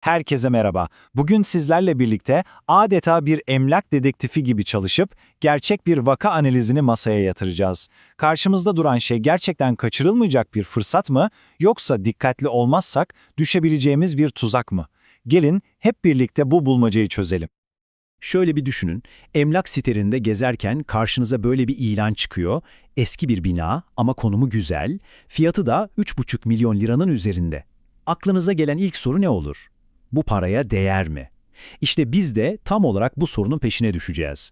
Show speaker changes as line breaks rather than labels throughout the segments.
Herkese merhaba. Bugün sizlerle birlikte adeta bir emlak dedektifi gibi çalışıp gerçek bir vaka analizini masaya yatıracağız. Karşımızda duran şey gerçekten kaçırılmayacak bir fırsat mı yoksa dikkatli olmazsak düşebileceğimiz bir tuzak mı? Gelin hep birlikte bu bulmacayı çözelim.
Şöyle bir düşünün, emlak sitelerinde gezerken karşınıza böyle bir ilan çıkıyor. Eski bir bina ama konumu güzel, fiyatı da 3,5 milyon liranın üzerinde. Aklınıza gelen ilk soru ne olur? Bu paraya değer mi? İşte biz de tam olarak bu sorunun peşine düşeceğiz.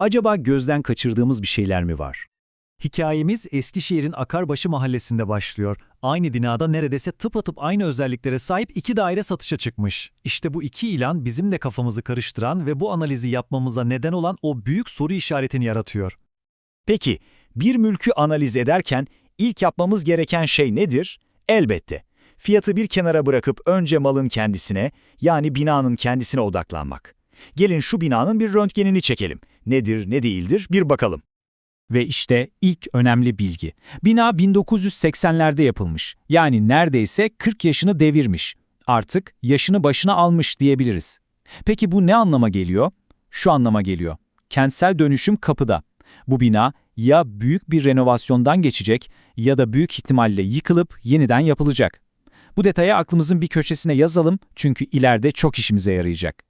Acaba gözden kaçırdığımız bir şeyler mi var?
Hikayemiz Eskişehir'in Akarbaşı mahallesinde başlıyor. Aynı binada neredeyse tıpatıp aynı özelliklere sahip iki daire satışa çıkmış. İşte bu iki ilan bizim de kafamızı karıştıran ve bu analizi yapmamıza neden olan o büyük soru işaretini yaratıyor.
Peki, bir mülkü analiz ederken ilk yapmamız gereken şey nedir? Elbette, fiyatı bir kenara bırakıp önce malın kendisine, yani binanın kendisine odaklanmak. Gelin şu binanın bir röntgenini çekelim. Nedir, ne değildir bir bakalım.
Ve işte ilk önemli bilgi. Bina 1980'lerde yapılmış. Yani neredeyse 40 yaşını devirmiş. Artık yaşını başına almış diyebiliriz. Peki bu ne anlama geliyor? Şu anlama geliyor. Kentsel dönüşüm kapıda. Bu bina ya büyük bir renovasyondan geçecek ya da büyük ihtimalle yıkılıp yeniden yapılacak. Bu detayı aklımızın bir köşesine yazalım çünkü ileride çok işimize yarayacak.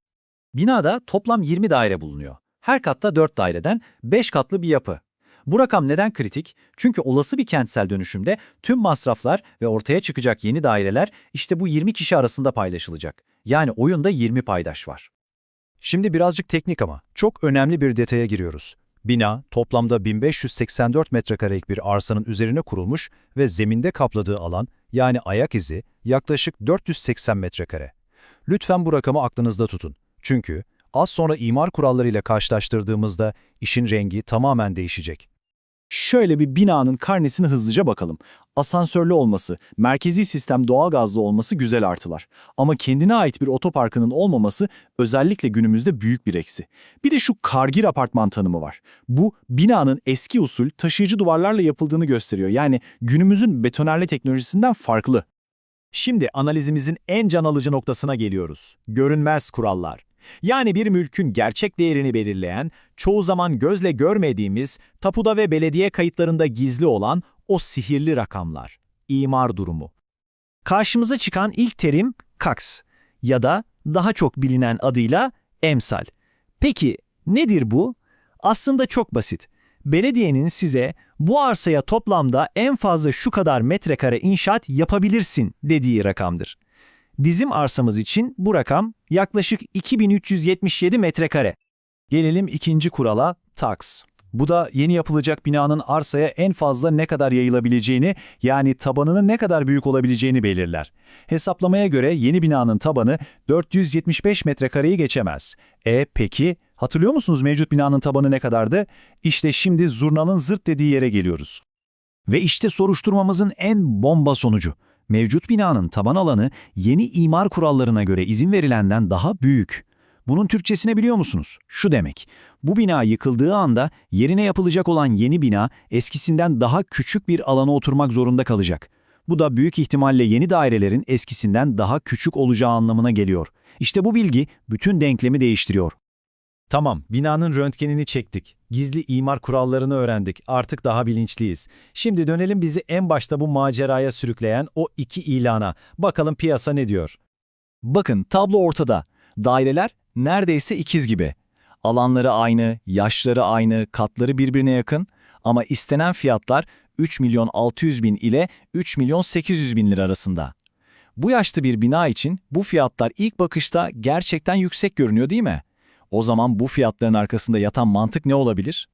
Binada toplam 20 daire bulunuyor. Her katta 4 daireden 5 katlı bir yapı. Bu rakam neden kritik? Çünkü olası bir kentsel dönüşümde tüm masraflar ve ortaya çıkacak yeni daireler işte bu 20 kişi arasında paylaşılacak. Yani oyunda 20 paydaş var. Şimdi birazcık teknik ama çok önemli bir detaya giriyoruz. Bina toplamda 1584 metrekarelik bir arsanın üzerine kurulmuş ve zeminde kapladığı alan yani ayak izi yaklaşık 480 metrekare. Lütfen bu rakamı aklınızda tutun. Çünkü az sonra imar kurallarıyla karşılaştırdığımızda işin rengi tamamen değişecek.
Şöyle bir binanın karnesine hızlıca bakalım. Asansörlü olması, merkezi sistem doğalgazlı olması güzel artılar. Ama kendine ait bir otoparkının olmaması özellikle günümüzde büyük bir eksi. Bir de şu kargir apartman tanımı var. Bu binanın eski usul taşıyıcı duvarlarla yapıldığını gösteriyor. Yani günümüzün betonarme teknolojisinden farklı.
Şimdi analizimizin en can alıcı noktasına geliyoruz. Görünmez kurallar. Yani bir mülkün gerçek değerini belirleyen, çoğu zaman gözle görmediğimiz, tapuda ve belediye kayıtlarında gizli olan o sihirli rakamlar. İmar durumu. Karşımıza çıkan ilk terim KAKS ya da daha çok bilinen adıyla emsal. Peki nedir bu? Aslında çok basit. Belediyenin size bu arsaya toplamda en fazla şu kadar metrekare inşaat yapabilirsin dediği rakamdır. Bizim arsamız için bu rakam yaklaşık 2377 metrekare.
Gelelim ikinci kurala, tax. Bu da yeni yapılacak binanın arsaya en fazla ne kadar yayılabileceğini, yani tabanının ne kadar büyük olabileceğini belirler. Hesaplamaya göre yeni binanın tabanı 475 metrekareyi geçemez. E peki, hatırlıyor musunuz mevcut binanın tabanı ne kadardı? İşte şimdi zurnanın zırt dediği yere geliyoruz. Ve işte soruşturmamızın en bomba sonucu. Mevcut binanın taban alanı yeni imar kurallarına göre izin verilenden daha büyük. Bunun Türkçesini biliyor musunuz? Şu demek, bu bina yıkıldığı anda yerine yapılacak olan yeni bina eskisinden daha küçük bir alana oturmak zorunda kalacak. Bu da büyük ihtimalle yeni dairelerin eskisinden daha küçük olacağı anlamına geliyor. İşte bu bilgi bütün denklemi değiştiriyor.
Tamam, binanın röntgenini çektik. Gizli imar kurallarını öğrendik. Artık daha bilinçliyiz. Şimdi dönelim bizi en başta bu maceraya sürükleyen o iki ilana. Bakalım piyasa ne diyor?
Bakın tablo ortada. Daireler neredeyse ikiz gibi. Alanları aynı, yaşları aynı, katları birbirine yakın ama istenen fiyatlar 3 milyon 600 bin ile 3 milyon 800 bin lira arasında. Bu yaşlı bir bina için bu fiyatlar ilk bakışta gerçekten yüksek görünüyor değil mi? O zaman bu fiyatların arkasında yatan mantık ne olabilir?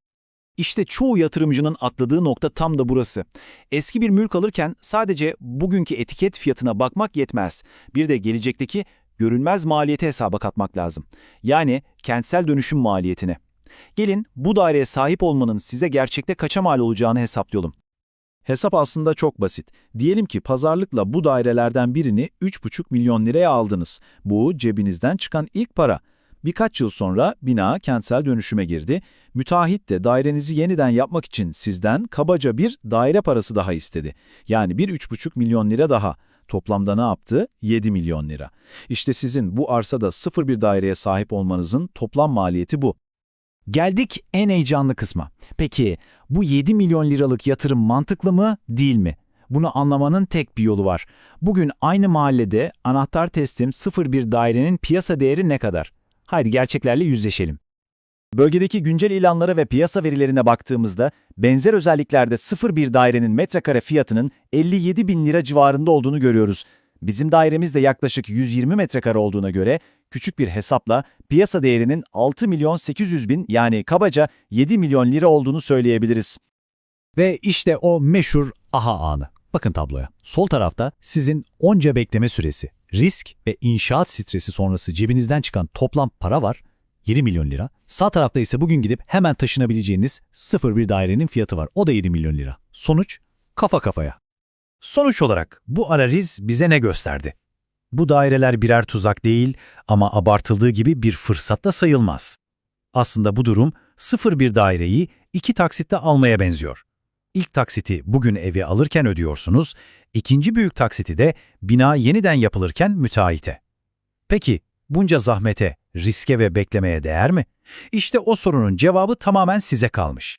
İşte çoğu yatırımcının atladığı nokta tam da burası. Eski bir mülk alırken sadece bugünkü etiket fiyatına bakmak yetmez. Bir de gelecekteki görünmez maliyeti hesaba katmak lazım. Yani kentsel dönüşüm maliyetini. Gelin bu daireye sahip olmanın size gerçekte kaça mal olacağını hesaplayalım. Hesap aslında çok basit. Diyelim ki pazarlıkla bu dairelerden birini 3,5 milyon liraya aldınız. Bu cebinizden çıkan ilk para. Birkaç yıl sonra bina kentsel dönüşüme girdi. Müteahhit de dairenizi yeniden yapmak için sizden kabaca bir daire parası daha istedi. Yani bir 3,5 milyon lira daha.
Toplamda ne yaptı? 7 milyon lira. İşte sizin bu arsada sıfır bir daireye sahip olmanızın toplam maliyeti bu.
Geldik en heyecanlı kısma. Peki bu 7 milyon liralık yatırım mantıklı mı, değil mi? Bunu anlamanın tek bir yolu var. Bugün aynı mahallede anahtar teslim 01 dairenin piyasa değeri ne kadar? Haydi gerçeklerle yüzleşelim.
Bölgedeki güncel ilanlara ve piyasa verilerine baktığımızda benzer özelliklerde 01 dairenin metrekare fiyatının 57 bin lira civarında olduğunu görüyoruz. Bizim dairemiz de yaklaşık 120 metrekare olduğuna göre küçük bir hesapla piyasa değerinin 6 milyon 800 bin yani kabaca 7 milyon lira olduğunu söyleyebiliriz.
Ve işte o meşhur aha anı. Bakın tabloya. Sol tarafta sizin onca bekleme süresi, risk ve inşaat stresi sonrası cebinizden çıkan toplam para var. 7 milyon lira. Sağ tarafta ise bugün gidip hemen taşınabileceğiniz sıfır bir dairenin fiyatı var. O da 7 milyon lira. Sonuç kafa kafaya.
Sonuç olarak bu analiz bize ne gösterdi? Bu daireler birer tuzak değil ama abartıldığı gibi bir fırsat da sayılmaz. Aslında bu durum sıfır bir daireyi iki taksitte almaya benziyor. İlk taksiti bugün evi alırken ödüyorsunuz, ikinci büyük taksiti de bina yeniden yapılırken müteahhite. Peki bunca zahmete, riske ve beklemeye değer mi? İşte o sorunun cevabı tamamen size kalmış.